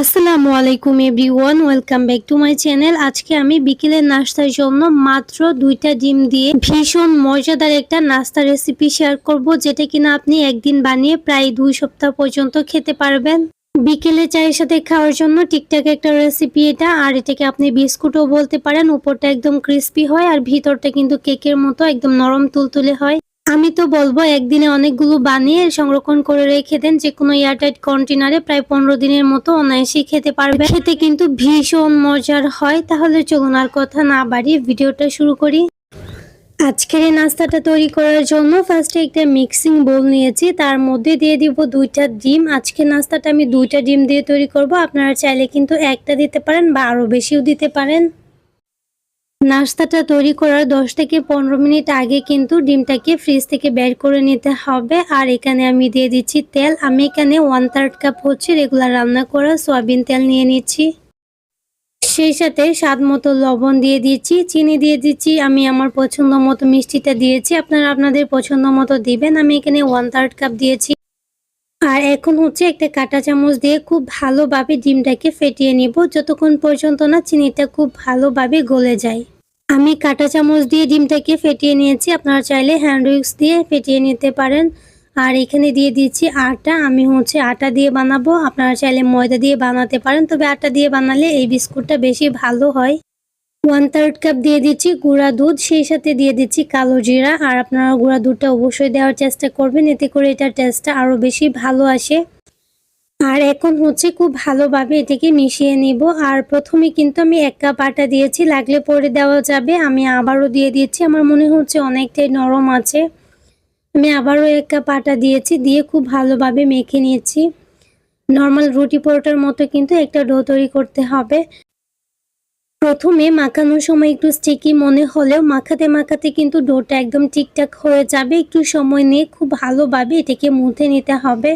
আসসালামু আলাইকুম everyone, welcome back to my channel. আজকে আমি বিকেলের নাস্তার জন্য মাত্র দুইটা ডিম দিয়ে ভীষণ মজাদার একটা নাস্তা রেসিপি শেয়ার করব, যেটা কিনা আপনি একদিন বানিয়ে প্রায় দুই সপ্তাহ পর্যন্ত খেতে পারবেন। বিকেলে চায়ের সাথে খাওয়ার জন্য ঠিকঠাক একটা রেসিপি এটা, আর এটাকে আপনি বিস্কুটও বলতে পারেন, উপরটা একদম ক্রিস্পি হয়, আর ভিতরটা কিন্তু কেকের মতো একদম নরম তুলতুলে হয়। আমি তো বলব, একদিনে অনেকগুলো বানিয়ে সংরক্ষণ করে রেখে দেন যে কোনো এয়ারটাইট কন্টেনারে প্রায় পনেরো দিনের মতো অনায়াসেই খেতে পারবে খেতে কিন্তু ভীষণ মজার হয়, তাহলে চলুন আর কথা না বাড়িয়ে ভিডিওটা শুরু করি। আজকের এই নাস্তাটা তৈরি করার জন্য ফার্স্টে একটা মিক্সিং বোল নিয়েছি, তার মধ্যে দিয়ে দিব দুইটা ডিম। আজকে নাস্তাটা আমি দুইটা ডিম দিয়ে তৈরি করব, আপনারা চাইলে কিন্তু একটা দিতে পারেন বা আরও বেশিও দিতে পারেন। নাস্তাটা তৈরি করার দশ থেকে পনেরো মিনিট আগে কিন্তু ডিমটাকে ফ্রিজ থেকে বের করে নিতে হবে। আর এখানে আমি দিয়ে দিচ্ছি তেল। আমি এখানে ওয়ান থার্ড কাপ হচ্ছে রেগুলার রান্না করা সয়াবিন তেল নিয়ে নিচ্ছি। সেই সাথে স্বাদ মতো লবণ দিয়ে দিচ্ছি, চিনি দিয়ে দিচ্ছি। আমি আমার পছন্দ মতো মিষ্টিটা দিয়েছি। আপনারা আপনাদের পছন্দ মতো দিবেন। আমি এখানে ওয়ান থার্ড কাপ দিয়েছি। আর এখন হচ্ছে একটা কাঁটা চামচ দিয়ে খুব ভালোভাবে ডিমটাকে ফেটিয়ে নিব। যতক্ষণ পর্যন্ত না চিনিটা খুব ভালোভাবে গলে যায়। আমি কাঁটা চামচ দিয়ে ডিমটাকে ফেটিয়ে নিয়েছি। আপনারা চাইলে হ্যান্ড উইক্স দিয়ে ফেটিয়ে নিতে পারেন। আর এখানে দিয়ে দিচ্ছি আটা। আমি হচ্ছে আটা দিয়ে বানাবো। আপনারা চাইলে ময়দা দিয়ে বানাতে পারেন। তবে আটা দিয়ে বানালে এই বিস্কুটটা বেশি ভালো হয়। ওয়ান থার্ড কাপ দিয়ে দিচ্ছি, গুঁড়া দুধ, সেই সাথে দিয়ে দিচ্ছি কালো জিরা। আর আপনারা গুঁড়া দুধটা অবশ্যই দেওয়ার চেষ্টা করবেন, এতে করে এটার টেস্টটা আরও বেশি ভালো আসে। আর এখন হচ্ছে খুব ভালোভাবে এটাকে মিশিয়ে নিব। আর প্রথমে কিন্তু আমি এক কাপ আটা দিয়েছি, লাগলে পরে দেওয়া যাবে। আমি আবারও দিয়ে দিয়েছি আমার মনে হচ্ছে অনেকটাই নরম আছে। আমি আবারও এক কাপ আটা দিয়েছি, দিয়ে খুব ভালোভাবে মেখে নিয়েছি। নর্মাল রুটি পরোটার মতো কিন্তু একটা ডো তৈরি করতে হবে। প্রথমে মাখানোর সময় একটু স্টিকি মনে হলেও মাখাতে মাখাতে কিন্তু ডোটা একদম ঠিকঠাক হয়ে যাবে। একটু সময় নিয়ে খুব ভালোভাবে এটাকে মুথে নিতে হবে।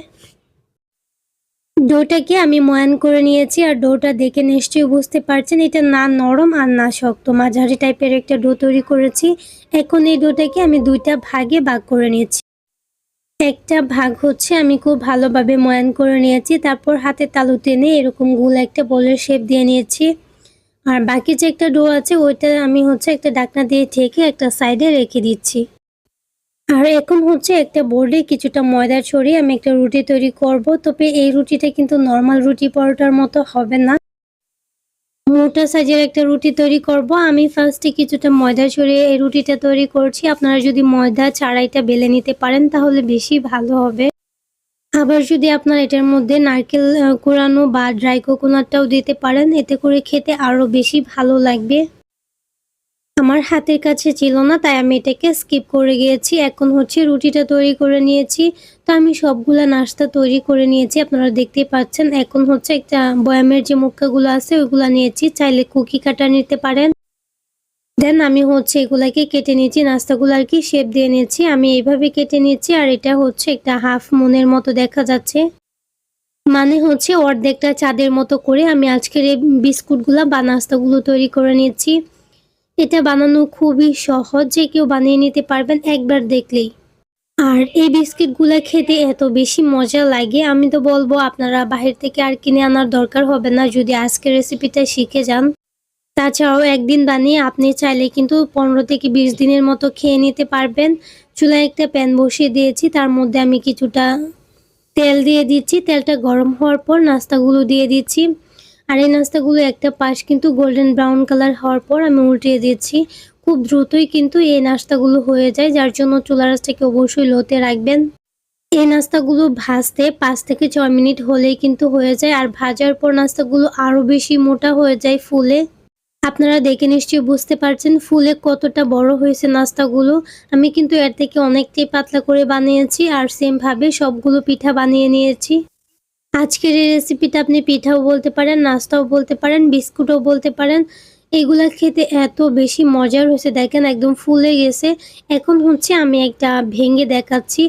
ডোটাকে আমি ময়ান করে নিয়েছি আর ডোটা দেখে নিশ্চয়ই বুঝতে পারছেন, এটা না নরম আর না শক্ত। মাঝারি টাইপের একটা ডো তৈরি করেছি। এখন এই ডোটাকে আমি দুইটা ভাগে ভাগ করে নিয়েছি। একটা ভাগ হচ্ছে আমি খুব ভালোভাবে ময়ান করে নিয়েছি, তারপর হাতে তালু টেনে এরকম গুল একটা বলের শেপ দিয়ে নিয়েছি। আর বাকি যে একটা ডো আছে, ওইটা আমি হচ্ছে একটা ডাকনা দিয়ে ঠেকে একটা সাইডে রেখে দিচ্ছি। আর এখন হচ্ছে একটা বোর্ডে কিছুটা ময়দা ছড়িয়ে আমি একটা রুটি তৈরি করব। তবে এই রুটিটা কিন্তু নর্মাল রুটি পরোটার মতো হবে না। মোটা সাইজের একটা রুটি তৈরি করব। আমি ফার্স্টে কিছুটা ময়দা ছড়িয়ে এই রুটিটা তৈরি করছি। আপনারা যদি ময়দা ছাড়াইটা বেলে নিতে পারেন, তাহলে বেশি ভালো হবে। আবার যদি আপনার এটার মধ্যে নারকেল কোরানো বা ড্রাই কোকোনাটটাও দিতে পারেন, এতে করে খেতে আরও বেশি ভালো লাগবে। আমার হাতের কাছে ছিল না, তাই আমি এটাকে স্কিপ করে গিয়েছি। এখন হচ্ছে রুটিটা তৈরি করে নিয়েছি। তো আমি সবগুলা নাস্তা তৈরি করে নিয়েছি, আপনারা দেখতেই পাচ্ছেন। এখন হচ্ছে একটা বয়ামের যে মুক্কাগুলো আছে, ওইগুলো নিয়েছি। চাইলে কুকি কাটা নিতে পারেন। দেন আমি হচ্ছে এগুলাকে কেটে নিয়েছি, নাস্তাগুলো আর কি শেপ দিয়ে নিয়েছি। আমি এইভাবে কেটে নিয়েছি আর এটা হচ্ছে একটা হাফ মুনের মতো দেখা যাচ্ছে। মানে হচ্ছে অর্ধেকটা চাঁদের মতো করে আমি আজকের এই বিস্কুটগুলা বা নাস্তাগুলো তৈরি করে নিয়েছি। এটা বানানো খুবই সহজ, যে কেউ বানিয়ে নিতে পারবেন একবার দেখলেই। আর এই বিস্কিটগুলো খেতে এত বেশি মজা লাগে, আমি তো বলব আপনারা বাহির থেকে আর কিনে আনার দরকার হবে না, যদি আজকের রেসিপিটা শিখে যান। তাছাড়াও একদিন বানিয়ে আপনি চাইলে কিন্তু পনেরো থেকে বিশ দিনের মতো খেয়ে নিতে পারবেন। চুলায় একটা প্যান বসিয়ে দিয়েছি, তার মধ্যে আমি কিছুটা তেল দিয়ে দিচ্ছি। তেলটা গরম হওয়ার পর নাস্তাগুলো দিয়ে দিচ্ছি। আর এই নাস্তাগুলো একটা পাশ কিন্তু গোল্ডেন ব্রাউন কালার হওয়ার পর আমি উল্টিয়ে দিচ্ছি। খুব দ্রুতই কিন্তু এই নাস্তাগুলো হয়ে যায়, যার জন্য চুলা রাসটাকে অবশ্যই লোতে রাখবেন। এই নাস্তাগুলো ভাজতে পাঁচ থেকে ছয় মিনিট হলেই কিন্তু হয়ে যায়, আর ভাজার পর নাস্তাগুলো আরও বেশি মোটা হয়ে যায় ফুলে। আপনারা দেখে নিশ্চয়ই বুঝতে পারছেন ফুলে কতটা বড় হয়েছে নাস্তাগুলো। আমি কিন্তু এর থেকে অনেকটাই পাতলা করে বানিয়েছি আর সেমভাবে সবগুলো পিঠা বানিয়ে নিয়েছি। আজকের এই রেসিপিটা আপনি পিঠাও বলতে পারেন, নাস্তাও বলতে পারেন, বিস্কুটও বলতে পারেন। এগুলা খেতে এত বেশি মজার হয়েছে, দেখেন একদম ফুলে গেছে। এখন হচ্ছে আমি একটা ভেঙে দেখাচ্ছি।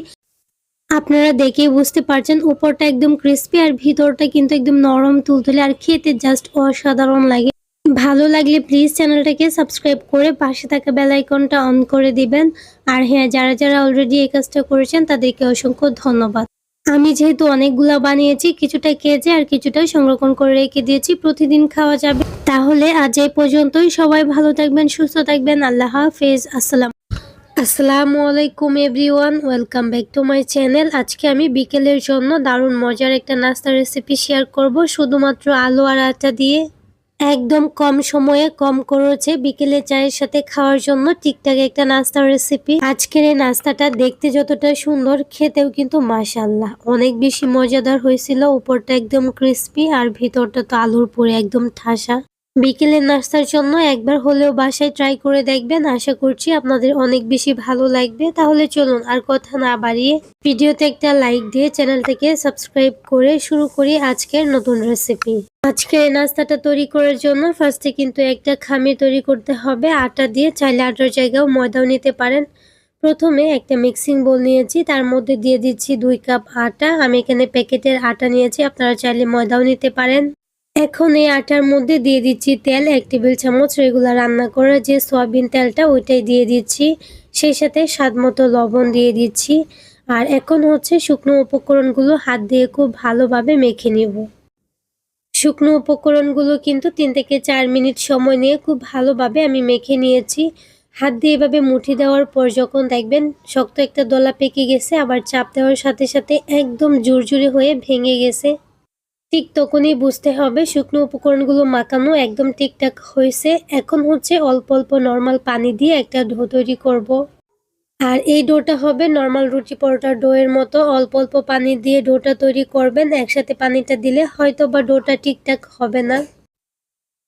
আপনারা দেখেই বুঝতে পারছেন, উপরটা একদম ক্রিস্পি আর ভিতরটা কিন্তু একদম নরম তুলতুলে আর খেতে জাস্ট অসাধারণ লাগে। ভালো লাগলে প্লিজ চ্যানেলটাকে সাবস্ক্রাইব করে পাশে থাকা বেল আইকনটা অন করে দিবেন। আর হ্যাঁ যারা যারা অলরেডি এই কাজটা করেছেন, তাদেরকে অসংখ্য ধন্যবাদ। আমি যেহেতু অনেকগুলা বানিয়েছি, কিছুটা কেজে আর কিছুটা সংরক্ষণ করে রেখে দিয়েছি, প্রতিদিন খাওয়া যাবে। তাহলে আজ এই পর্যন্তই। সবাই ভালো থাকবেন, সুস্থ থাকবেন। আল্লাহ হাফেজ। আসসালাম। আসসালামু আলাইকুম everyone welcome back to my channel আজকে আমি বিকেলের জন্য দারুণ মজার একটা নাস্তার রেসিপি শেয়ার করব। শুধুমাত্র আলু আর আটা দিয়ে। একদম কম সময়ে কম করেছে। বিকেলে চায়ের সাথে খাওয়ার জন্য ঠিকঠাক একটা নাস্তার রেসিপি আজকের এই নাস্তাটা দেখতে যতটা সুন্দর, খেতেও কিন্তু মাসাল্লাহ অনেক বেশি মজাদার হয়েছিল। উপরটা একদম ক্রিস্পি আর ভিতরটা তো আলুর পুরে একদম ঠাসা। বিকেলের নাস্তার জন্য একবার হলেও বাসায় ট্রাই করে দেখবেন। আশা করছি আপনাদের অনেক বেশি ভালো লাগবে। তাহলে চলুন আর কথা না বাড়িয়ে ভিডিওতে একটা লাইক দিয়ে চ্যানেলটাকে সাবস্ক্রাইব করে শুরু করি আজকের নতুন রেসিপি আজকে এই নাস্তাটা তৈরি করার জন্য ফার্স্টে কিন্তু একটা খামির তৈরি করতে হবে। আটা দিয়ে চাইলে আটার জায়গাও ময়দাও নিতে পারেন। প্রথমে একটা মিক্সিং বোল নিয়েছি। তার মধ্যে দিয়ে দিচ্ছি দুই কাপ আটা। আমি এখানে প্যাকেটের আটা নিয়েছি। আপনারা চাইলে ময়দাও নিতে পারেন। এখন এই আটার মধ্যে দিয়ে দিচ্ছি তেল, এক টেবিল চামচ রেগুলার রান্না করা যে সয়াবিন তেলটা, ওইটাই দিয়ে দিচ্ছি। সেই সাথে স্বাদ মতো লবণ দিয়ে দিচ্ছি। আর এখন হচ্ছে শুকনো উপকরণগুলো হাত দিয়ে খুব ভালোভাবে মেখে নিব। শুকনো উপকরণগুলো কিন্তু তিন থেকে চার মিনিট সময় নিয়ে খুব ভালোভাবে আমি মেখে নিয়েছি। হাত দিয়ে এভাবে মুঠি দেওয়ার পর যখন দেখবেন শক্ত একটা দলা পেকে গেছে, আবার চাপ দেওয়ার সাথে সাথে একদম জোরজুরে হয়ে ভেঙে গেছে। ঠিক তখনই বুঝতে হবে শুকনো উপকরণগুলো মাখানো একদম ঠিকঠাক হয়েছে। এখন হচ্ছে অল্প অল্প নর্মাল পানি দিয়ে একটা ডো তৈরি করব। আর এই ডোটা হবে নর্মাল রুটি পরোটার ডোয়ের মতো অল্প অল্প পানি দিয়ে ডোটা তৈরি করবেন। একসাথে পানিটা দিলে হয়তো বা ডোটা ঠিকঠাক হবে না।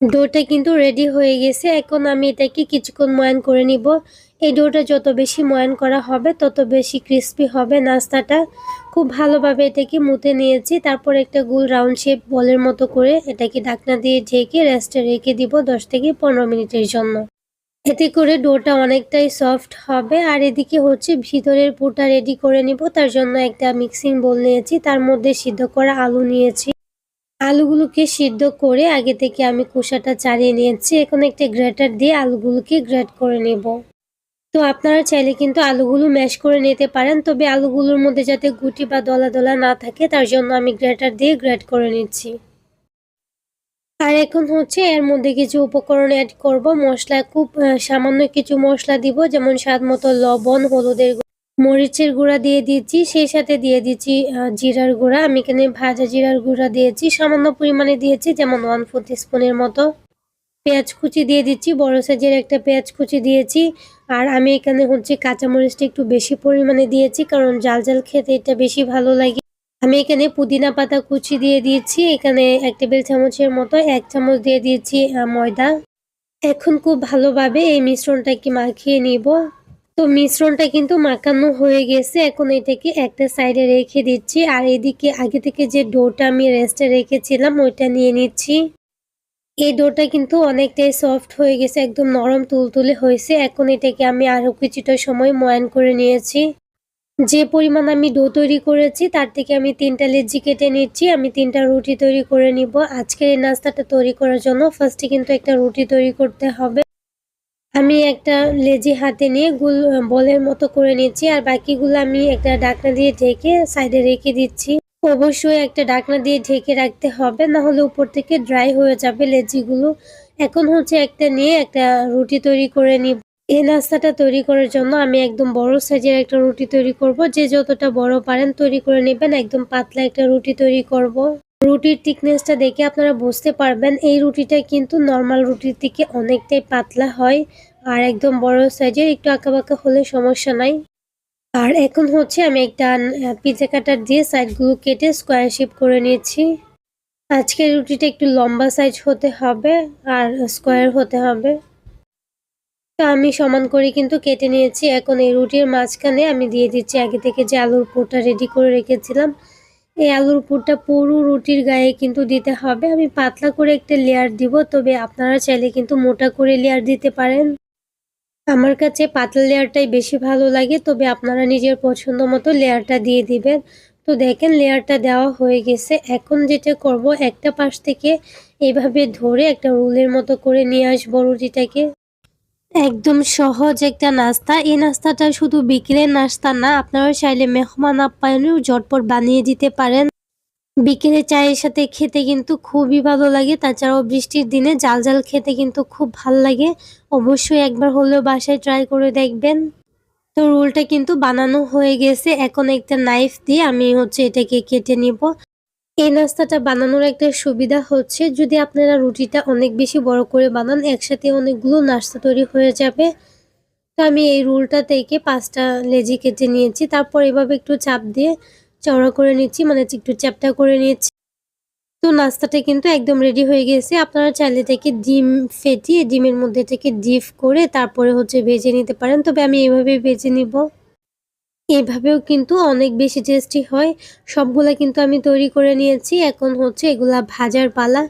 ডোটা কিন্তু রেডি হয়ে গেছে। এখন আমি এটাকে কিছুক্ষণ ময়ান করে নিব। এই ডোটা যত বেশি ময়ান করা হবে, তত বেশি ক্রিস্পি হবে নাস্তাটা। খুব ভালোভাবে এটাকে মুতে নিয়েছি। তারপর একটা গোল রাউন্ড শেপ বলের মতো করে এটাকে ঢাকনা দিয়ে ঢেকে রেস্টে রেখে দিব দশ থেকে পনেরো মিনিটের জন্য। এতে করে ডোটা অনেকটাই সফট হবে। আর এদিকে হচ্ছে ভিতরের পুরটা রেডি করে নিব। তার জন্য একটা মিক্সিং বোল নিয়েছি। তার মধ্যে সিদ্ধ করা আলু নিয়েছি। আলুগুলোকে সিদ্ধ করে আগে থেকে আমি কুসাটা চালিয়ে নিয়েছি। এখন একটা গ্রেটার দিয়ে আলুগুলোকে গ্রেট করে নেব। তো আপনারা চাইলে কিন্তু আলুগুলো ম্যাশ করে নিতে পারেন, তবে আলুগুলোর মধ্যে যাতে গুটি বা দলা দলা না থাকে, তার জন্য আমি গ্রেটার দিয়ে গ্রেট করে নিচ্ছি। আর এখন হচ্ছে এর মধ্যে কিছু উপকরণ অ্যাড করব। মশলা খুব সামান্য কিছু মশলা দিব, যেমন স্বাদ মতো লবণ, হলুদের মরিচের গুঁড়া দিয়ে দিচ্ছি সেই সাথে দিয়ে দিচ্ছি জিরার গুঁড়া। আমি এখানে ভাজা জিরার গুঁড়া দিয়েছি, সামান্য পরিমাণে দিয়েছি, যেমন ওয়ান ফোর স্পুনের মতো। পেঁয়াজ কুচি দিয়ে দিচ্ছি, বড় সাইজের একটা পেঁয়াজ কুচি দিয়েছি। আর আমি এখানে হচ্ছে কাঁচামরিচটা একটু বেশি পরিমাণে দিয়েছি, কারণ জাল জাল খেতে এটা বেশি ভালো লাগে। আমি এখানে পুদিনা পাতা কুচি দিয়ে দিয়েছি, এখানে এক টেবিল চামচের মতো, এক চামচ দিয়ে দিয়েছি ময়দা। এখন খুব ভালোভাবে এই মিশ্রণটাকে মাখিয়ে নিব। তো মিশ্রণটা কিন্তু মাখানো হয়ে গেছে। এখন এটাকে একটা সাইডে রেখে দিচ্ছি। আর এদিকে আগে থেকে যে ডোটা আমি রেস্টে রেখেছিলাম, ওইটা নিয়ে নিচ্ছি। এই ডোটা কিন্তু অনেকটাই সফট হয়ে গেছে, একদম নরম তুলতুলে হয়েছে। এখন এটাকে আমি আরও কিছুটা সময় ময়ান করে নিয়েছি। যে পরিমাণ আমি ডো তৈরি করেছি, তার থেকে আমি তিনটা লেজি কেটে নিচ্ছি। আমি তিনটা রুটি তৈরি করে নিব। আজকের এই নাস্তাটা তৈরি করার জন্য ফার্স্টে কিন্তু একটা রুটি তৈরি করতে হবে। আমি একটা লেজি হাতে নিয়ে গুল বলের মতো করে নিচ্ছি, আর বাকিগুলো আমি একটা ডাকনা দিয়ে ঢেকে সাইডে রেখে দিচ্ছি। অবশ্যই একটা ডাকনা দিয়ে ঢেকে রাখতে হবে, না হলে উপর থেকে ড্রাই হয়ে যাবে লেজিগুলো। এখন হচ্ছে একটা নিয়ে একটা রুটি তৈরি করে নিব। এই নাস্তাটা তৈরি করার জন্য আমি একদম বড় সাইজের একটা রুটি তৈরি করব। যে যতটা বড় পারেন তৈরি করে নেবেন, একদম পাতলা একটা রুটি তৈরি করব। রুটির থিকনেসটা দেখে আপনারা বুঝতে পারবেন। এই রুটিটা কিন্তু নর্মাল রুটির থেকে অনেকটাই পাতলা হয় আর একদম বড় সাইজের একটু আঁকাবাঁকা হলে সমস্যা নাই। আর এখন হচ্ছে আমি একটা পিজা কাটার দিয়ে সাইডগুলো কেটে স্কোয়ার শেপ করে নিয়েছি। আজকের রুটিটা একটু লম্বা সাইজ হতে হবে আর স্কোয়ার হতে হবে। তো আমি সমান করে কিন্তু কেটে নিয়েছি। এখন এই রুটির মাঝখানে আমি দিয়ে দিচ্ছি আগে থেকে যে আলুর পুরটা রেডি করে রেখেছিলাম। এই আলুর পুরটা পুরো রুটির গায়ে কিন্তু দিতে হবে। আমি পাতলা করে একটা লেয়ার দিব, তবে আপনারা চাইলে কিন্তু মোটা করে লেয়ার দিতে পারেন। আমার কাছে পাতলা লেয়ারটাই বেশি ভালো লাগে, তবে আপনারা নিজের পছন্দ মতো লেয়ারটা দিয়ে দিবেন। তো দেখেন লেয়ারটা দেওয়া হয়ে গেছে। এখন যেটা করব, একটা পাশ থেকে এইভাবে ধরে একটা রুলের মতো করে নিয়ে আসব রুটিটাকে। একদম সহজ একটা নাস্তা। এই নাস্তাটা শুধু বিকেলের নাস্তা না আপনারা চাইলে মেহমান আপ্যায়নেও ঝটপট বানিয়ে দিতে পারেন। বিকেলে চায়ের সাথে খেতে কিন্তু খুবই ভালো লাগে, তাছাড়াও বৃষ্টির দিনে জাল জাল খেতে কিন্তু খুব ভালো লাগে। অবশ্যই একবার হলেও বাসায় ট্রাই করে দেখবেন। তো রোলটা কিন্তু বানানো হয়ে গেছে, এখন একটা নাইফ দিয়ে আমি হচ্ছে এটাকে কেটে নিব। এই নাস্তাটা বানানোর একটা সুবিধা হচ্ছে যদি আপনারা রুটিটা অনেক বেশি বড় করে বানান, একসাথে অনেকগুলো নাস্তা তৈরি হয়ে যাবে। তো আমি এই রুলটা থেকে পাঁচটা লেজি কেটে নিয়েছি, তারপর এভাবে একটু চাপ দিয়ে চওড়া করে নিচ্ছি মানে একটু চ্যাপটা করে নিয়েছি। তো নাস্তাটা কিন্তু একদম রেডি হয়ে গেছে। আপনারা চাইলে থেকে ডিম ফেটিয়ে ডিমের মধ্যে থেকে ডিপ করে তারপরে হচ্ছে ভেজে নিতে পারেন। তবে আমি এইভাবে ভেজে নিব। এভাবেও কিন্তু অনেক বেশি টেস্টি হয়। সবগুলা কিন্তু আমি তৈরি করে নিয়েছি। এখন হচ্ছে এগুলা ভাজার পালা।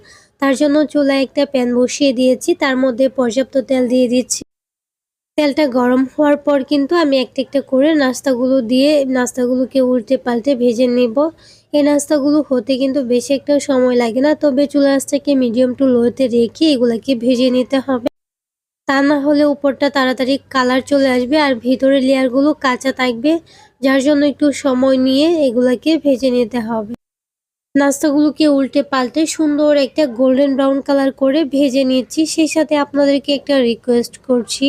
তার জন্য চুলায় একটা প্যান বসিয়ে দিয়েছি। তার মধ্যে পর্যাপ্ত তেল দিয়ে দিচ্ছি। তেলটা গরম হওয়ার পর কিন্তু আমি একটা একটা করে নাস্তাগুলো দিয়ে নাস্তাগুলোকে উল্টে পাল্টে ভেজে নেব। এই নাস্তাগুলো হতে কিন্তু বেশি একটা সময় লাগে না। তবে চুলা আঁচটাকে মিডিয়াম টু লোতে রেখে এগুলাকে ভেজে নিতে হবে। তা না হলে উপরটা তাড়াতাড়ি কালার চলে আসবে আর ভিতরে লেয়ারগুলো কাঁচা থাকবে, যার জন্য একটু সময় নিয়ে এগুলাকে ভেজে নিতে হবে। নাস্তাগুলোকে উল্টে পাল্টে সুন্দর একটা গোল্ডেন ব্রাউন কালার করে ভেজে নিচ্ছি। সেই সাথে আপনাদেরকে একটা রিকোয়েস্ট করছি,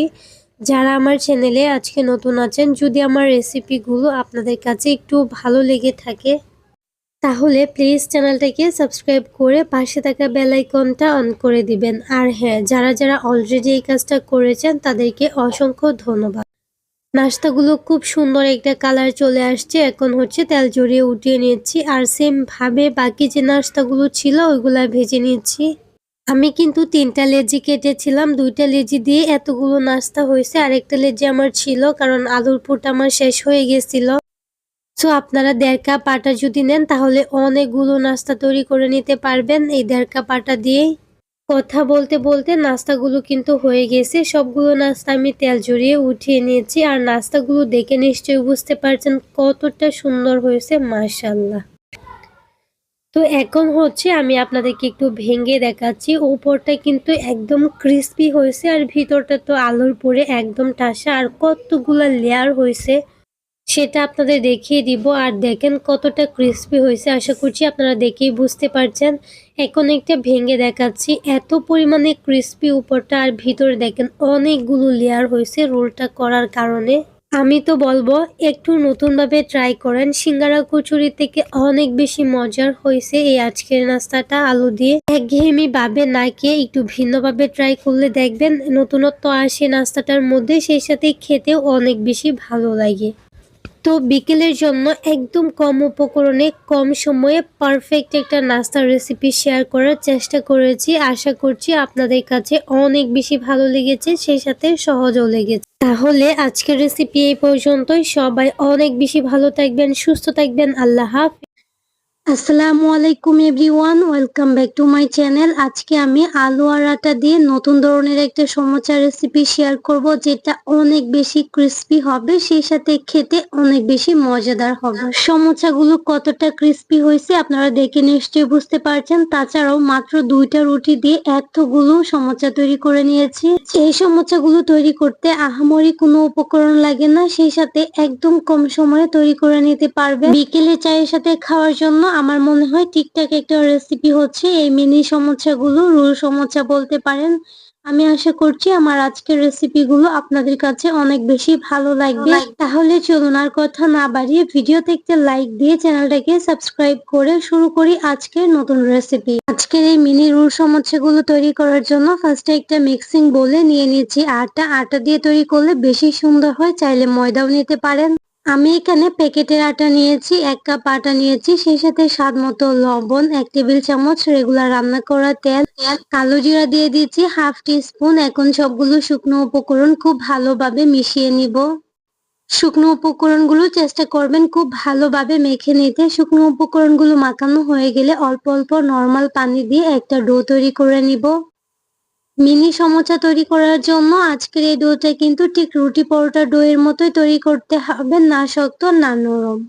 যারা আমার চ্যানেলে আজকে নতুন আছেন, যদি আমার রেসিপিগুলো আপনাদের কাছে একটু ভালো লেগে থাকে তাহলে প্লিজ চ্যানেলটাকে সাবস্ক্রাইব করে পাশে থাকা বেল আইকনটা অন করে দিবেন। আর হ্যাঁ যারা যারা অলরেডি এই কাজটা করেছেন, তাদেরকে অসংখ্য ধন্যবাদ। নাস্তাগুলো খুব সুন্দর একটা কালার চলে আসছে। এখন হচ্ছে তেল জড়িয়ে উঠিয়ে নিচ্ছি। আর সেম ভাবে বাকি যে নাস্তাগুলো ছিল, ওইগুলা ভেজে নিচ্ছি। আমি কিন্তু তিনটা লেজি কেটেছিলাম। দুইটা লেজি দিয়ে এতগুলো নাস্তা হয়েছে। আরেকটা লেজি আমার ছিল, কারণ আলুর পুট আমার শেষ হয়ে গেছিল। সো আপনারা দেড় কাপ আটা যদি নেন, তাহলে অনেকগুলো নাস্তা তৈরি করে নিতে পারবেন এই দেড় কাপ আটা দিয়েই কথা বলতে বলতে নাস্তাগুলো কিন্তু হয়ে গেছে। সবগুলো নাস্তা আমি তেল জড়িয়ে উঠিয়ে নিয়েছি আর নাস্তাগুলো দেখে নিশ্চয়ই বুঝতে পারছেন কতটা সুন্দর হয়েছে মার্শাল্লাহ তো এখন হচ্ছে আমি আপনাদেরকে একটু ভেঙে দেখাচ্ছি। উপরটা কিন্তু একদম ক্রিস্পি হয়েছে আর ভিতরটা তো আলুর পরে একদম ঠাসা আর কতগুলো লেয়ার হয়েছে সেটা আপনাদের দেখিয়ে দিব। আর দেখেন কতটা ক্রিস্পি হয়েছে, আশা করছি আপনারা দেখেই বুঝতে পারছেন। এখন একটা ভেঙে দেখাচ্ছি। এত পরিমাণে ক্রিস্পি উপরটা আর ভিতরে দেখেন অনেকগুলো লেয়ার হয়েছে রোলটা করার কারণে। আমি তো বলব, একটু নতুনভাবে ট্রাই করেন। সিঙ্গারা কচুরি থেকে অনেক বেশি মজার হয়েছে এই আজকের নাস্তাটা আলু দিয়ে। একঘেয়েমি ভাবে না খেয়ে একটু ভিন্নভাবে ট্রাই করলে দেখবেন নতুনত্ব আসে নাস্তাটার মধ্যে, সেই সাথে খেতেও অনেক বেশি ভালো লাগে। তো বিকেলের জন্য একদম কম উপকরণে, কম সময়ে পারফেক্ট একটা নাস্তার রেসিপি শেয়ার করার চেষ্টা করেছি। আশা করছি আপনাদের কাছে অনেক বেশি ভালো লেগেছে, সেই সাথে সহজও লেগেছে। তাহলে আজকের রেসিপি এই পর্যন্তই। সবাই অনেক বেশি ভালো থাকবেন, সুস্থ থাকবেন। আল্লাহ হাফিজ। আসসালামু আলাইকুম everyone, welcome back to my channel. আজকে আমি আলু আর আটা দিয়ে নতুন ধরনের একটা সমোচা রেসিপি শেয়ার করব, যেটা অনেক বেশি ক্রিস্পি হবে, সেই সাথে খেতে অনেক বেশি মজাদার হবে। সমোচাগুলো কতটা ক্রিস্পি হয়েছে আপনারা দেখে নিশ্চয়ই বুঝতে পারছেন। তাছাড়াও মাত্র দুইটা রুটি দিয়ে এতগুলো সমোচা তৈরি করে নিয়েছি। এই সমোচাগুলো তৈরি করতে আহামরি কোনো উপকরণ লাগে না, সেই সাথে একদম কম সময়ে তৈরি করে নিতে পারবে বিকেলে চায়ের সাথে খাওয়ার জন্য আমার মনে হয় ঠিকঠাক একটা রেসিপি হচ্ছে এই মিনি সমোসাগুলো রোল সমস্যা বলতে পারেন। আমি আশা করছি আমার আজকের রেসিপিগুলো আপনাদের কাছে অনেক বেশি ভালো লাগবে। তাহলে চলুন আর কথা না বাড়িয়ে ভিডিও দেখতে লাইক দিয়ে চ্যানেলটাকে সাবস্ক্রাইব করে শুরু করি আজকের নতুন রেসিপি আজকের এই মিনি রোল সমোসাগুলো তৈরি করার জন্য ফার্স্টে একটা মিক্সিং বলে নিয়ে নিয়েছি। আটা আটা দিয়ে তৈরি করলে বেশি সুন্দর হয় চাইলে ময়দাও নিতে পারেন। আমি এখানে প্যাকেটের আটা নিয়েছি, এক কাপ আটা নিয়েছি, সেই সাথে স্বাদ মতো লবণ, এক টেবিল চামচ রেগুলার রান্না করা তেল কালো জিরা দিয়ে দিয়েছি, হাফ টি স্পুন এখন সবগুলো শুকনো উপকরণ খুব ভালোভাবে মিশিয়ে নিব। শুকনো উপকরণগুলো চেষ্টা করবেন খুব ভালোভাবে মেখে নিতে। শুকনো উপকরণগুলো মাখানো হয়ে গেলে অল্প অল্প নর্মাল পানি দিয়ে একটা ডো তৈরি করে নিব। মিনি সমোচা তৈরি করার জন্য আজকের এই ডোটা কিন্তু ঠিক রুটি পরোটা ডো এর মতোই তৈরি করতে হবে, না শক্ত, না নরম।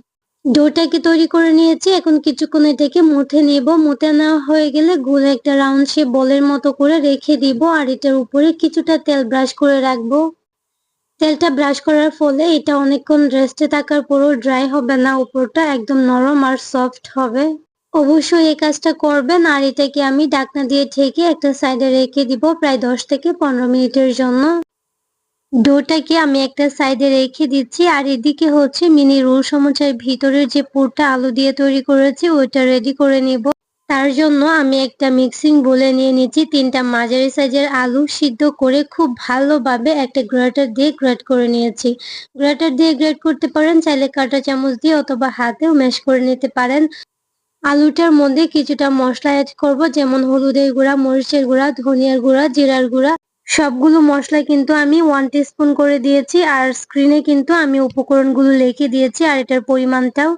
ডোটাকে তৈরি করে নিয়েছি, এখন কিছুক্ষণ এটাকে মুথে নেব। মুথে নেওয়া হয়ে গেলে গোল একটা রাউন্ড শেপ বলের মতো করে রেখে দিব আর এটার উপরে কিছুটা তেল ব্রাশ করে রাখব। তেলটা ব্রাশ করার ফলে এটা অনেকক্ষণ রেস্টে থাকার পরও ড্রাই হবে না, উপরটা একদম নরম আর সফট হবে। অবশ্যই এই কাজটা করবেন, আর এটাকে আমি ডাকনা দিয়ে ঠেকে একটা সাইডে রেখে দিব প্রায় দশ থেকে পনেরো মিনিটের জন্য। ডোটাকে আমি একটা সাইডে রেখে দিচ্ছি, আর এদিকে হচ্ছে মিনি রোল সমুচার ভিতরের যে পুরটা আলু দিয়ে তৈরি করেছি, ওইটা রেডি করে নিব। তার জন্য আমি একটা মিক্সিং বলে নিয়ে নিচ্ছি, তিনটা মাঝারি সাইজের আলু সিদ্ধ করে খুব ভালোভাবে একটা গ্রেটার দিয়ে গ্রেট করে নিয়েছি। গ্রেটার দিয়ে গ্রেট করতে পারেন, চাইলে কাঁটা চামচ দিয়ে অথবা হাতেও ম্যাশ করে নিতে পারেন। আলুটার মধ্যে কিছুটা মশলা অ্যাড করব, যেমন হলুদের গুঁড়া, মরিচের গুঁড়া, ধনিয়ার গুঁড়া, জিরার গুঁড়া। সবগুলো মশলা কিন্তু আমি ওয়ান স্পুন করে দিয়েছি, আর স্ক্রিনে কিন্তু আমি উপকরণগুলো লিখে দিয়েছি, আর এটার পরিমাণটাও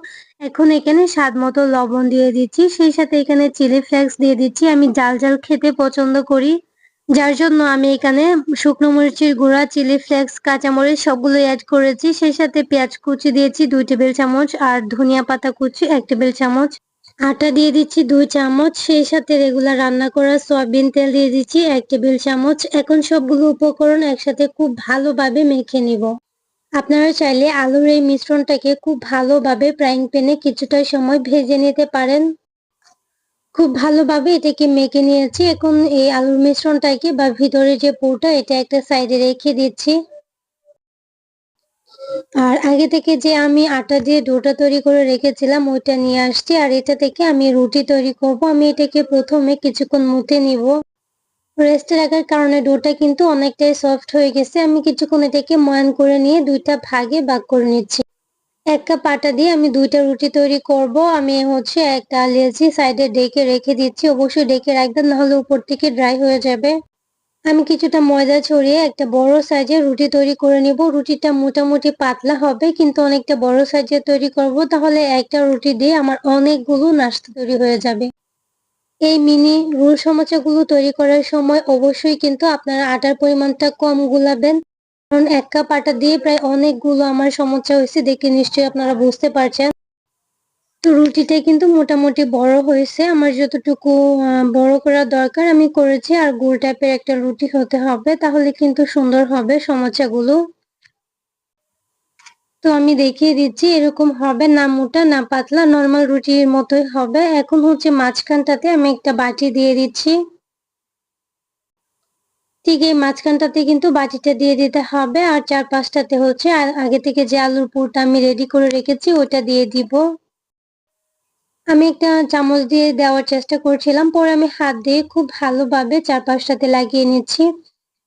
এখন এখানে স্বাদ মতো লবণ দিয়ে দিচ্ছি। সেই সাথে এখানে চিলি ফ্লেক্স দিয়ে দিচ্ছি, আমি জাল জাল খেতে পছন্দ করি। যার জন্য আমি এখানে শুকনো মরিচের গুঁড়া চিলি ফ্লেক্স কাঁচামরিচ সবগুলো অ্যাড করেছি। সেই সাথে পেঁয়াজ কুচি দিয়েছি, দুই টেবিল চামচ, আর ধনিয়া পাতা কুচি, এক টেবিল চামচ। আটা দিয়ে দিচ্ছি দুই চামচ, সেই সাথে রেগুলার রান্না করা সয়াবিন তেল দিয়ে দিচ্ছি এক টেবিল চামচ। এখন সবগুলো উপকরণ একসাথে খুব ভালোভাবে মেখে নিব। আপনারা চাইলে আলুর এই মিশ্রণটাকে খুব ভালোভাবে ফ্রাইং প্যানে কিছুটা সময় ভেজে নিতে পারেন। খুব ভালোভাবে এটাকে মেখে নিয়েছি। এখন এই আলুর মিশ্রণটাকে বা ভিতরে যে পুরটা, এটা একটা সাইডে রেখে দিচ্ছি। আর আগে থেকে যে আমি আটা দিয়ে ডোটা তৈরি করে রেখেছিলাম, ওইটা নিয়ে আসছি। আর এটা থেকে আমি রুটি তৈরি করব। আমি এটাকে প্রথমে কিছুক্ষণ মুতে নিব। রেস্টে রাখার কারণে ডোটা কিন্তু অনেকটাই সফট হয়ে গেছে। আমি কিছুক্ষণ এটাকে ময়ান করে নিয়ে দুইটা ভাগে ভাগ করে নিচ্ছি। এক কাপ আটা দিয়ে আমি দুইটা রুটি তৈরি করব। আমি হচ্ছে একটা লেচি সাইডে ডেকে রেখে দিচ্ছি। অবশ্যই ডেকে রাখবেন, নাহলে উপর থেকে ড্রাই হয়ে যাবে। আমি কিছুটা ময়দা ছড়িয়ে একটা বড় সাইজের রুটি তৈরি করে নিব। রুটিটা মোটামুটি পাতলা হবে, কিন্তু অনেকটা বড় সাইজের তৈরি করব। তাহলে একটা রুটি দিয়ে আমার অনেকগুলো নাস্তা তৈরি হয়ে যাবে। এই মিনি রোল সমোসাগুলো তৈরি করার সময় অবশ্যই কিন্তু আপনারা আটার পরিমাণটা কম গুলাবেন। কারণ এক কাপ আটা দিয়ে প্রায় অনেকগুলো আমার সমস্যা হয়েছে দেখে নিশ্চয়ই আপনারা বুঝতে পারছেন। তো রুটিটা কিন্তু মোটামুটি বড় হয়েছে। আমার যতটুকু বড় করা দরকার আমি করেছি। আর গোল টাইপের একটা রুটি হতে হবে, তাহলে কিন্তু সুন্দর হবে সমস্যাগুলো তো আমি দেখিয়ে দিচ্ছি, এরকম হবে না মোটা, না পাতলা নর্মাল রুটির মতোই হবে। এখন হচ্ছে মাঝখানটাতে আমি একটা বাটি দিয়ে দিচ্ছি। ঠিক এই মাঝখানটাতে কিন্তু বাটিটা দিয়ে দিতে হবে। আর চার পাঁচটাতে হচ্ছে আগে থেকে যে আলুর পুরটা আমি রেডি করে রেখেছি, ওটা দিয়ে দিব। আমি একটা চামচ দিয়ে দেওয়ার চেষ্টা করছিলাম, পরে আমি হাত দিয়ে খুব ভালোভাবে চার পাঁচটাতে লাগিয়ে নিচ্ছি।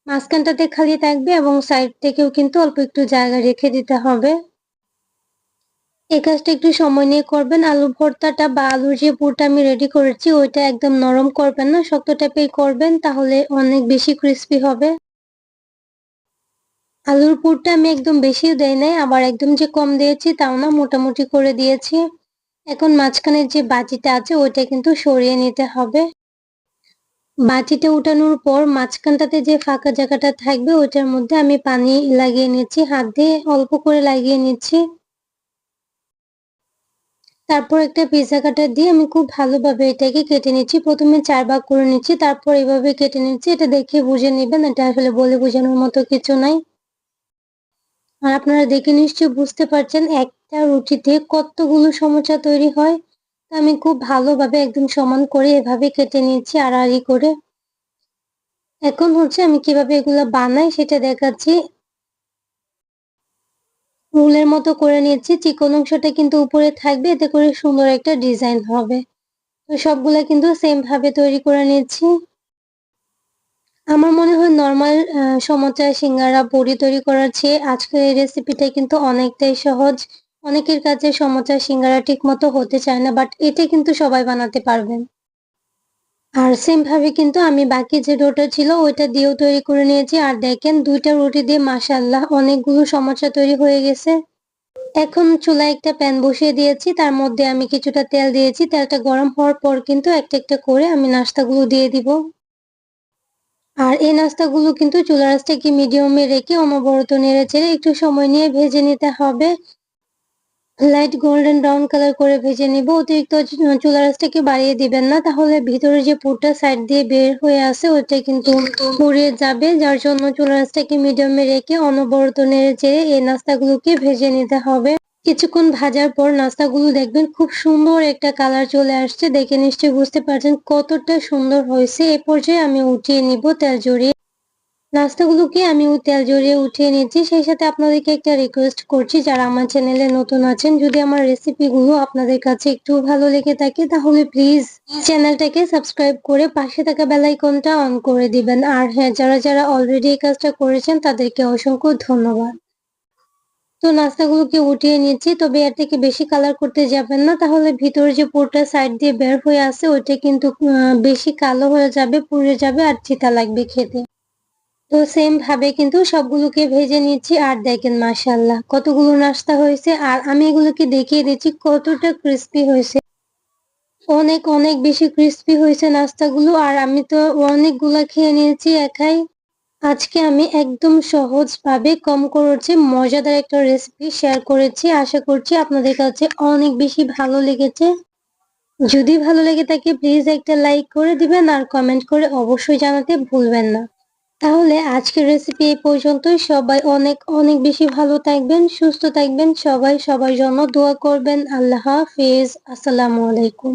মাঝখানটাতে খালি থাকবে এবং সাইড থেকেও কিন্তু অল্প একটু জায়গা রেখে দিতে হবে। এই কাজটা একটু সময় নিয়ে করবেন। আলু ভর্তাটা বা আলুর যে পুরটা আমি রেডি করেছি, ওইটা একদম নরম করবেন না, শক্ত টাইপের করবেন, তাহলে অনেক বেশি ক্রিস্পি হবে। আলুর পুরটা আমি একদম বেশিও দেয় নাই, আবার একদম যে কম দিয়েছি, তাও না, মোটামুটি করে দিয়েছি। এখন মাঝখানের যে বাটিটা আছে, ওইটা কিন্তু সরিয়ে নিতে হবে। বাটিটা উঠানোর পর মাঝখানটাতে যে ফাঁকা জায়গাটা থাকবে, ওইটার মধ্যে আমি পানি লাগিয়ে নিচ্ছি, হাত দিয়ে অল্প করে লাগিয়ে নিচ্ছি। তারপর একটা পিজা কাটার দিয়ে আমি খুব ভালোভাবে এটাকে কেটে নিচ্ছি। প্রথমে চার ভাগ করে নিচ্ছি, তারপর এইভাবে কেটে নিচ্ছি। এটা দেখে বুঝে নেবেন, এটা আসলে বলে বোঝানোর মতো কিছু নাই। আর আপনারা দেখে নিশ্চয়ই বুঝতে পারছেন একটা রুটিতে কতগুলো সমস্যা তৈরি হয়, তা আমি খুব ভালোভাবে একদম সমান করে এভাবে কেটে নিয়েছি আড়াআড়ি করে। এখন হচ্ছে আমি কীভাবে এগুলো বানাই সেটা দেখাচ্ছি। রুলের মতো করে নিচ্ছি চিকন অংশটা কিন্তু উপরে থাকবে, এতে করে সুন্দর একটা ডিজাইন হবে। তো সবগুলা কিন্তু সেম ভাবে তৈরি করে নিচ্ছি আমার মনে হয় নর্মাল সমোচা সিঙ্গারা বড়ি তৈরি করার চেয়ে আজকের এই রেসিপিটা কিন্তু অনেকটাই সহজ। অনেকের কাছে সমোচা সিঙ্গারা ঠিক মতো হতে চায় না বাট এটা কিন্তু সবাই বানাতে পারবেন। আর সেম ভাবে কিন্তু আমি বাকি যে ডোটা ছিল, ওইটা দিয়েও তৈরি করে নিয়েছি। আর দেখেন, দুইটা রুটি দিয়ে মাসাল্লাহ অনেকগুলো সমস্যা তৈরি হয়ে গেছে। এখন চুলায় একটা প্যান বসিয়ে দিয়েছি, তার মধ্যে আমি কিছুটা তেল দিয়েছি। তেলটা গরম হওয়ার পর কিন্তু একটা একটা করে আমি নাস্তাগুলো দিয়ে দিব। আর এই নাস্তাগুলো কিন্তু চুলা রাসটাকে মিডিয়ামে রেখে অনবরত নেড়ে চেড়ে একটু সময় নিয়ে ভেজে নিতে হবে। লাইট গোল্ডেন ব্রাউন কালার করে ভেজে নিব। অতিরিক্ত চুলা রাসটাকে বাড়িয়ে দিবেন না, তাহলে ভিতরে যে পুরটা সাইড দিয়ে বের হয়ে আসে, ওটা কিন্তু পুড়ে যাবে। যার জন্য চুলা রাসটাকে মিডিয়ামে রেখে অনবরত নেড়ে চেড়ে এই নাস্তাগুলোকে ভেজে নিতে হবে। কিছুক্ষণ ভাজার পর নাস্তাগুলো দেখবেন খুব সুন্দর একটা কালার চলে আসছে। দেখে নিশ্চয়ই বুঝতে পারছেন কতটা সুন্দর হয়েছে। এ পর্যায়ে আমি উঠিয়ে নিব তেল জড়িয়ে নাস্তাগুলোকে আমি ওই তেল জড়িয়ে উঠিয়ে নিচ্ছি সেই সাথে আপনাদেরকে একটা রিকোয়েস্ট করছি, যারা আমার চ্যানেলে নতুন আছেন, যদি আমার রেসিপিগুলো আপনাদের কাছে একটু ভালো লেগে থাকে, তাহলে প্লিজ চ্যানেলটাকে সাবস্ক্রাইব করে পাশে থাকা বেল আইকনটা অন করে দিবেন। আর হ্যাঁ যারা যারা অলরেডি এই কাজটা করেছেন, তাদেরকে অসংখ্য ধন্যবাদ। তো নাস্তাগুলোকে উঠিয়ে নিচ্ছি তবে এর থেকে বেশি কালার করতে যাবেন না। তাহলে ভিতরে যে পুরোটা সাইড দিয়ে বের হয়ে আসে ওইটা কিন্তু বেশি কালো হয়ে যাবে, পুড়ে যাবে, আর চিতা লাগবে খেতে। তো সেম ভাবে কিন্তু সবগুলোকে ভেজে নিচ্ছি আর দেখেন মাসাল্লাহ কতগুলো নাস্তা হয়েছে আর আমি এগুলোকে দেখিয়ে দিচ্ছি কতটা ক্রিস্পি হয়েছে। অনেক অনেক বেশি ক্রিস্পি হয়েছে নাস্তাগুলো আর আমি তো অনেকগুলো খেয়ে নিয়েছি একাই। আজকে আমি একদম সহজ ভাবে কম খরচে মজাদার একটা রেসিপি শেয়ার করেছি। আশা করছি আপনাদের কাছে অনেক বেশি ভালো লেগেছে। যদি ভালো লেগে থাকে প্লিজ একটা লাইক করে দিবেন আর কমেন্ট করে অবশ্যই জানাতে ভুলবেন না। তাহলে আজকের রেসিপি এই পর্যন্তই। সবাই অনেক অনেক বেশি ভালো থাকবেন, সুস্থ থাকবেন। সবাই সবার জন্য দোয়া করবেন। আল্লাহ হাফিজ। আসসালামু আলাইকুম।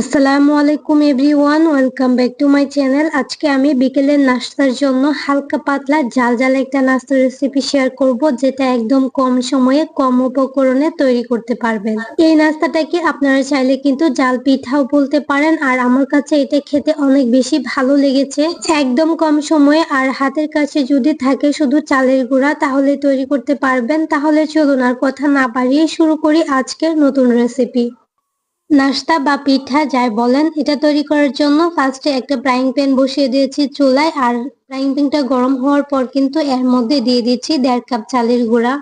আসসালামু আলাইকুম everyone, welcome back to my channel. আজকে আমি বিকেলের নাস্তার জন্য হালকা পাতলা জাল জাল একটা নাস্তার রেসিপি শেয়ার করব, যেটা একদম কম সময়ে, কম উপকরণে তৈরি করতে পারবেন। এই নাস্তাটাকে আপনারা চাইলে কিন্তু জাল পিঠাও বলতে পারেন, আর আমার কাছে এটা খেতে অনেক বেশি ভালো লেগেছে। একদম কম সময়ে, আর হাতের কাছে যদি থাকে শুধু চালের গুঁড়া, তাহলে তৈরি করতে পারবেন। তাহলে চলুন আর কথা না বাড়িয়ে শুরু করি আজকের নতুন রেসিপি নাস্তা বা পিঠা যাই বলেন, এটা তৈরি করার জন্য ফার্স্টে একটা ফ্রাইং প্যান বসিয়ে দিয়েছি চুলায়, আর ফ্রাইং প্যানটা গরম হওয়ার পর কিন্তু এর মধ্যে দিয়ে দিচ্ছি দেড় কাপ চালের গুঁড়া।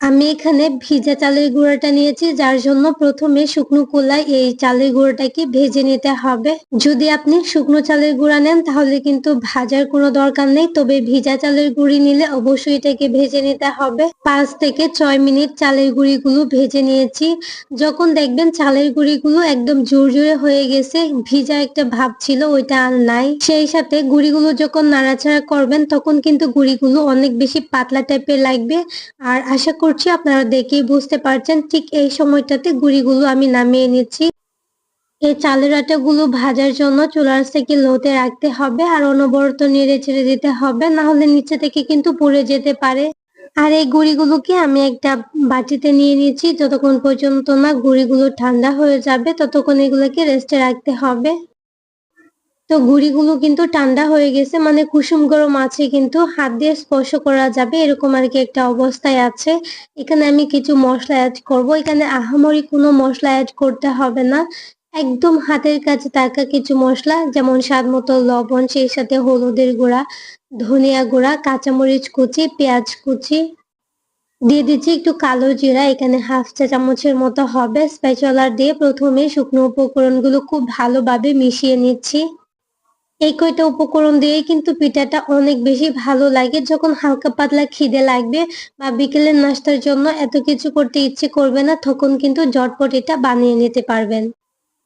আমি এখানে ভিজা চালের গুঁড়াটা নিয়েছি, যার জন্য প্রথমে শুকনো কোলায় এই চালের গুঁড়োটাকে ভেজে নিতে হবে। যদি আপনি শুকনো চালের গুঁড়া নেন, তাহলে কিন্তু ভাজার কোনো দরকার নেই, তবে ভিজা চালের গুঁড়ি নিলে অবশ্যই এটাকে ভেজে নিতে হবে। পাঁচ থেকে ছয় মিনিট চালের গুঁড়িগুলো ভেজে নিয়েছি। যখন দেখবেন চালের গুঁড়িগুলো একদম জোর জোরে হয়ে গেছে, ভিজা একটা ভাব ছিল, ওইটা আর নাই। সেই সাথে গুঁড়িগুলো যখন নাড়াচাড়া করবেন, তখন কিন্তু গুঁড়িগুলো অনেক বেশি পাতলা টাইপের লাগবে। আর আশা করছি, আপনারা দেখেই বুঝতে পারছেন, ঠিক এই সময়টাতে গুঁড়িগুলো আমি নামিয়ে নিচ্ছি। এই চালের আটাগুলো ভাজার জন্য চুলার থেকে লোতে রাখতে হবে আর অনবরত নেড়ে ছেড়ে দিতে হবে, না হলে নিচে থেকে কিন্তু পুড়ে যেতে পারে। আর এই গুড়িগুলোকে আমি একটা বাটিতে নিয়ে নিচ্ছি যতক্ষণ পর্যন্ত না গুঁড়িগুলো ঠান্ডা হয়ে যাবে, ততক্ষণ এগুলোকে রেস্টে রাখতে হবে। তো গুঁড়িগুলো কিন্তু ঠান্ডা হয়ে গেছে মানে কুসুম গরম আছে কিন্তু হাত দিয়ে স্পর্শ করা যাবে এরকম আর কি একটা অবস্থায় আছে। এখানে আমি কিছু মশলা অ্যাড করব, এখানে আহামরি কোনো মশলা অ্যাড করতে হবে না। একদম হাতের কাছে থাকা কিছু মশলা, যেমন স্বাদ মতো লবণ, সেই সাথে হলুদের গুঁড়া, ধনিয়া গুঁড়া, কাঁচামরিচ কুচি, পেঁয়াজ কুচি। দিয়ে দিচ্ছি একটু কালো জিরা, এখানে হাফ চা চামচের মতো হবে। স্প্যাচুলার দিয়ে প্রথমে শুকনো উপকরণগুলো খুব ভালোভাবে মিশিয়ে নিচ্ছি। এই কয়টা উপকরণ দিয়ে কিন্তু পিঠাটা অনেক বেশি ভালো লাগে। যখন হালকা পাতলা খিদে লাগবে বা বিকেলের নাস্তার জন্য এত কিছু করতে ইচ্ছে করবে না, তখন কিন্তু জটপট এটা বানিয়ে নিতে পারবেন।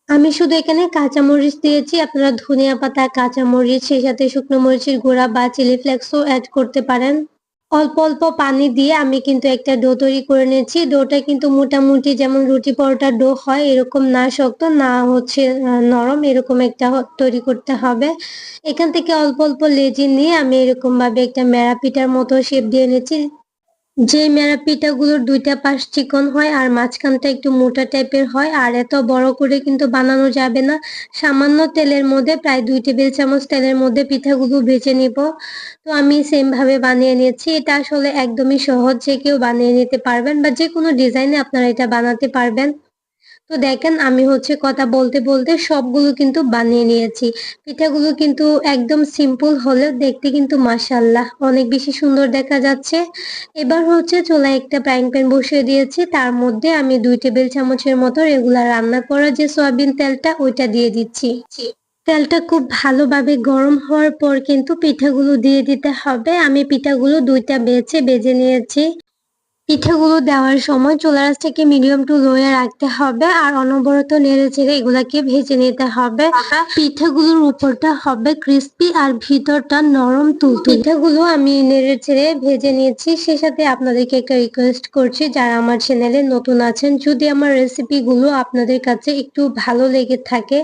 আমি শুধু এখানে কাঁচা মরিচ দিয়েছি। আপনারা ধনিয়া পাতা কাঁচা মরিচ সেই সাথে শুকনো মরিচের গুঁড়া বা চিলি ফ্লেক্সও অ্যাড করতে পারেন। অল্প অল্প পানি দিয়ে আমি কিন্তু একটা ডো তৈরি করে নিয়েছি। ডোটা কিন্তু মোটামুটি যেমন রুটি পরোটার ডো হয়, এরকম না শক্ত, না হচ্ছে নরম, এরকম একটা তৈরি করতে হবে। এখান থেকে অল্প অল্প লেজি নিয়ে আমি এরকম ভাবে একটা মেরা পিঠার মতো শেপ দিয়ে নিয়েছি। যে মেরা পিঠাগুলোর দুইটা পাশ চিকন হয় আর মাঝখানটা একটু মোটা টাইপের হয় আর এত বড় করে কিন্তু বানানো যাবে না। সামান্য তেলের মধ্যে প্রায় দুই টেবিল চামচ তেলের মধ্যে পিঠাগুলো ভেজে নিব। তো আমি সেম ভাবে বানিয়ে নিয়েছি। এটা আসলে একদমই সহজ যে কেউ বানিয়ে নিতে পারবেন বা যে কোনো ডিজাইনে আপনারা এটা বানাতে পারবেন। তো দেখেন, আমি হচ্ছে কথা বলতে বলতে সবগুলো কিন্তু বানিয়ে নিয়েছি। পিঠাগুলো কিন্তু একদম সিম্পল হলেও দেখতে কিন্তু মাসাল্লাহ অনেক বেশি সুন্দর দেখা যাচ্ছে। এবার হচ্ছে চোলা একটা ফ্রাইং প্যান বসিয়ে দিয়েছি। তার মধ্যে আমি দুই টেবিল চামচের মতো রেগুলার রান্না করা যে সয়াবিন তেলটা, ওইটা দিয়ে দিচ্ছি। তেলটা খুব ভালোভাবে গরম হওয়ার পর কিন্তু পিঠাগুলো দিয়ে দিতে হবে। আমি পিঠাগুলো দুইটা বেছে বেজে নিয়েছি। পিঠাগুলো দেওয়ার সময় চুলা আঁচটাকে মিডিয়াম টু লোয়ে রাখতে হবে আর অনবরত নেড়ে চেড়ে এগুলাকে ভেজে নিতে হবে। পিঠাগুলোর উপরটা হবে ক্রিস্পি আর ভিতরটা নরম তুলতুলে। পিঠাগুলো আমি নেড়ে চেড়ে ভেজে নিয়েছি। সে সাথে আপনাদেরকে একটা রিকোয়েস্ট করছি। যারা আমার চ্যানেলে নতুন আছেন, যদি আমার রেসিপিগুলো আপনাদের কাছে একটু ভালো লেগে থাকে,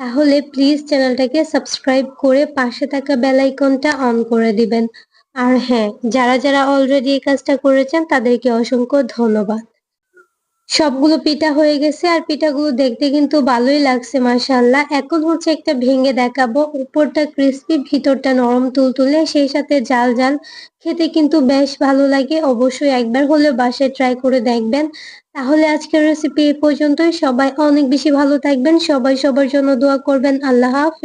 তাহলে প্লিজ চ্যানেলটাকে সাবস্ক্রাইব করে পাশে থাকা বেল আইকনটা অন করে দিবেন। আর হ্যাঁ যারা যারা অলরেডি এই কাজটা করেছেন, তাদেরকে অসংখ্য ধন্যবাদ। সবগুলো পিঠা হয়ে গেছে আর পিঠাগুলো দেখতে কিন্তু ভালোই লাগছে মাশাল্লাহ এখন হচ্ছে একটা ভেঙে দেখাবো। উপরটা ক্রিস্পি ভিতরটা নরম তুলতুলে, সেই সাথে জাল জাল। খেতে কিন্তু বেশ ভালো লাগে। অবশ্যই একবার হলেও বাসায় ট্রাই করে দেখবেন। তাহলে আজকের রেসিপি এই পর্যন্তই। সবাই অনেক বেশি ভালো থাকবেন। সবাই সবার জন্য দোয়া করবেন। আল্লাহ হাফিজ।